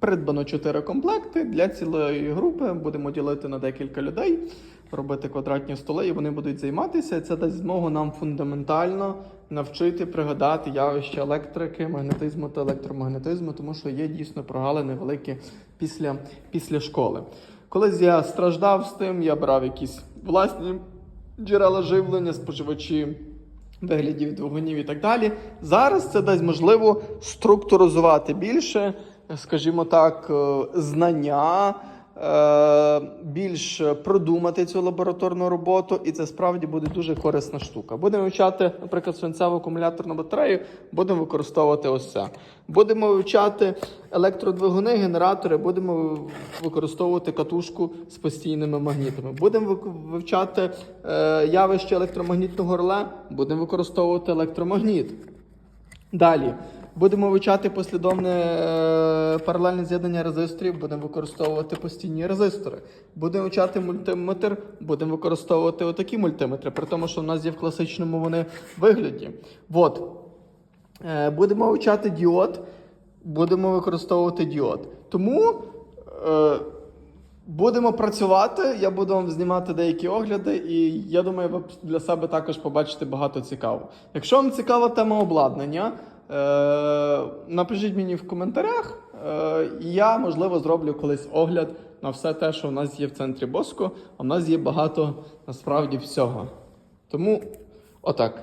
Придбано 4 комплекти для цілої групи. Будемо ділити на декілька людей, робити квадратні столи, і вони будуть займатися. Це дасть змогу нам фундаментально навчити пригадати явища електрики, магнетизму та електромагнетизму, тому що є дійсно прогалини великі після, після школи. Колись я страждав з тим, я брав якісь власні джерела живлення, споживачі виглядів двигунів і так далі. Зараз це дасть можливо структуризувати більше, скажімо так, е, знання, е, більш продумати цю лабораторну роботу, і це справді буде дуже корисна штука. Будемо вивчати, наприклад, свинцеву акумуляторну батарею, будемо використовувати ось це. Будемо вивчати електродвигуни, генератори, будемо використовувати катушку з постійними магнітами. Будемо вивчати е, явище електромагнітного реле, будемо використовувати електромагніт. Далі будемо вивчати послідовне е, паралельне з'єднання резисторів, будемо використовувати постійні резистори. Будемо вивчати мультиметр, будемо використовувати отакі мультиметри, при тому, що в нас є в класичному вони вигляді. От. Е, будемо вивчати діод, будемо використовувати діод. Тому. Е, Будемо працювати, я буду вам знімати деякі огляди, і я думаю, ви для себе також побачите багато цікавого. Якщо вам цікава тема обладнання, напишіть мені в коментарях, е- і я, можливо, зроблю колись огляд на все те, що в нас є в центрі Боско, а в нас є багато насправді всього. Тому отак.